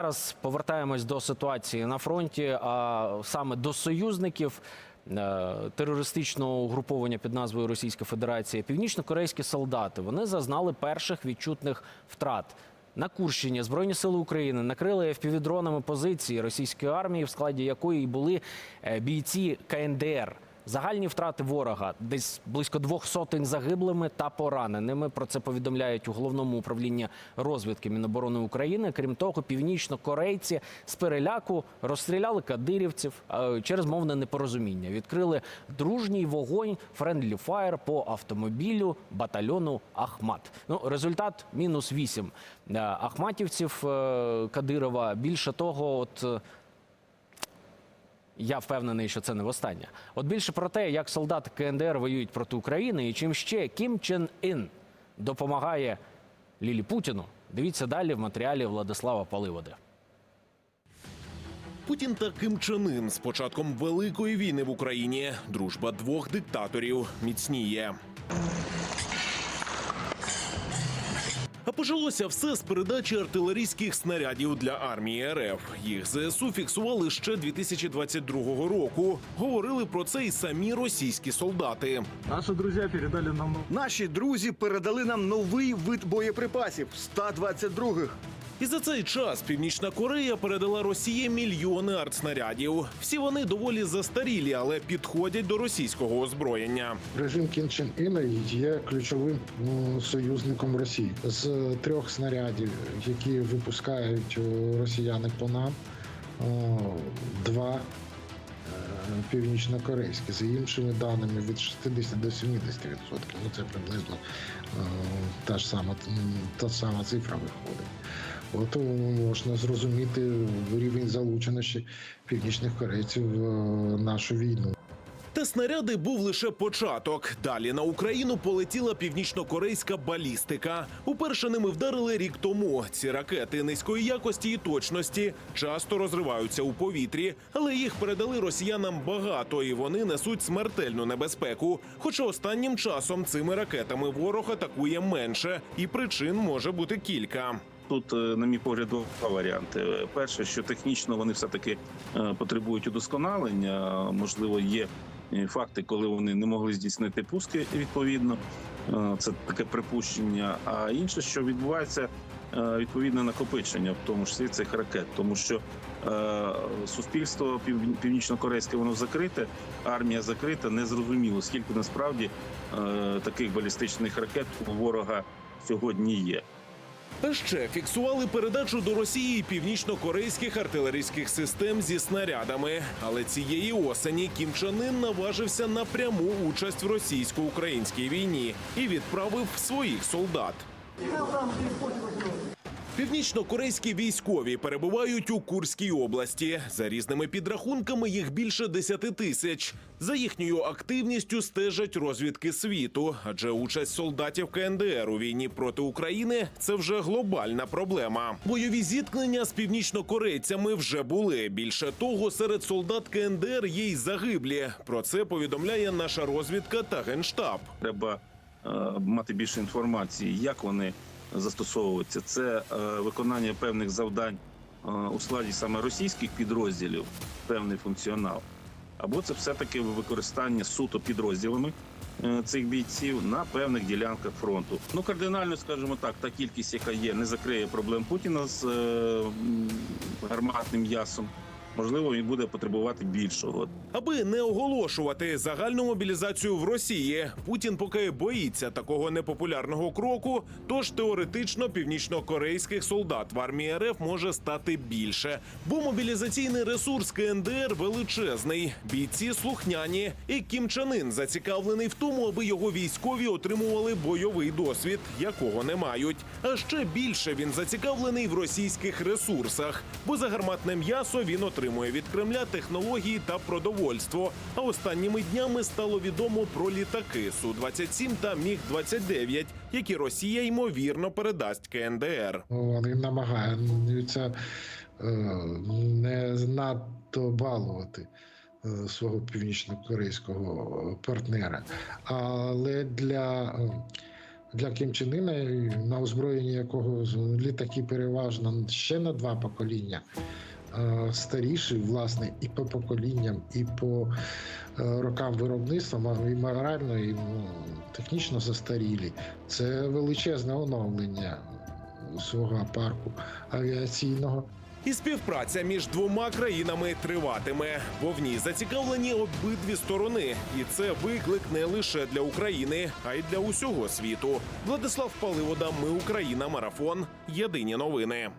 Зараз повертаємось до ситуації на фронті, а саме до союзників е, терористичного угруповання під назвою Російська Федерація. Північно-корейські солдати вони зазнали перших відчутних втрат. На Курщині Збройні сили України накрили FPV-дронами позиції російської армії, в складі якої були е, бійці КНДР. Загальні втрати ворога десь близько двох сотень загиблими та пораненими. Про це повідомляють у головному управлінні розвідки Міноборони України. Крім того, північно-корейці з переляку розстріляли кадирівців е, через мовне непорозуміння. Відкрили дружній вогонь френдлі фаєр по автомобілю батальйону Ахмат. Ну результат мінус вісім е, ахматівців е, Кадирова. Більше того, от. Я впевнений, що це не востаннє. От більше про те, як солдати КНДР воюють проти України і чим ще Кім Чен Ін допомагає Лілі Путіну. Дивіться далі в матеріалі Владислава Паливоди. Путін та Ким Чен Ын з початком великої війни в Україні дружба двох диктаторів міцніє. А почалося все з передачі артилерійських снарядів для армії РФ. Їх ЗСУ фіксували ще 2022 року. Говорили про це й самі російські солдати. Наші друзі передали нам Наші друзі передали нам новий вид боєприпасів 122-х. І за цей час Північна Корея передала Росії мільйони артснарядів. Всі вони доволі застарілі, але підходять до російського озброєння. Режим Кім Чен Іна є ключовим союзником Росії з трьох снарядів, які випускають росіяни по нам. Два е, північнокорейські, за іншими даними від 60 до 70%. Ну це приблизно е, та ж сама та сама цифра виходить. От е, можна зрозуміти рівень залученості північних корейців в е, нашу війну. Та снаряди був лише початок. Далі на Україну полетіла північно-корейська балістика. Уперше ними вдарили рік тому. Ці ракети низької якості і точності часто розриваються у повітрі, але їх передали росіянам багато, і вони несуть смертельну небезпеку. Хоча останнім часом цими ракетами ворог атакує менше, і причин може бути кілька. Тут, е, на мій погляд, два варіанти. Е, Перше, що технічно вони все таки потребують удосконалення. Можливо, є е, факти, коли вони не могли здійснити пуски відповідно. Е, Це таке припущення. А інше, що відбувається е, відповідне накопичення, в тому числі цих ракет, тому що е, суспільство пів- північно-корейське воно закрите, армія закрита, незрозуміло, скільки насправді е, таких балістичних ракет у ворога сьогодні є. А ще фіксували передачу до Росії північно-корейських артилерійських систем зі снарядами. Але цієї осені Кім Чен Ын наважився на пряму участь в російсько-українській війні і відправив своїх солдат. Північно-корейські військові перебувають у Курській області. За різними підрахунками їх більше 10 тисяч. За їхньою активністю стежать розвідки світу, адже участь солдатів КНДР у війні проти України це вже глобальна проблема. Бойові зіткнення з північнокорейцями вже були. Більше того, серед солдат КНДР є й загиблі. Про це повідомляє наша розвідка та генштаб. треба е, мати більше інформації, як вони застосовуються. Це е, виконання певних завдань е, у складі саме російських підрозділів, певний функціонал. Або це все-таки використання суто підрозділами е, цих бійців на певних ділянках фронту. Ну, кардинально, скажімо так, та кількість, яка є, не закриє проблем Путіна з гарматним м'ясом. Можливо, він буде потребувати більшого. Аби не оголошувати загальну мобілізацію в Росії, Путін поки боїться такого непопулярного кроку. Тож теоретично північно-корейських солдат в армії РФ може стати більше, бо мобілізаційний ресурс КНДР величезний. Бійці слухняні, і Кім Чен Ын зацікавлений в тому, аби його військові отримували бойовий досвід, якого не мають. А ще більше він зацікавлений в російських ресурсах, бо за гарматне м'ясо він отримує від Кремля технології та продовольство. А останніми днями стало відомо про літаки су 27 та міг 29 які Росія ймовірно передасть КНДР. Вони намагаються е, не надто балувати е, свого північно-корейського партнера. Але для е, для Кім Чен Ына, на озброєнні якого літаки переважно ще на два покоління. Е, Старіші, власне, і по поколінням, і по е, рокам виробництва, і морально, і ну, технічно застарілі. Це величезне оновлення свого парку авіаційного. І співпраця між двома країнами триватиме, бо в ній зацікавлені обидві сторони, і це виклик не лише для України, а й для усього світу. Владислав Паливода, Ми Україна, марафон. Єдині новини.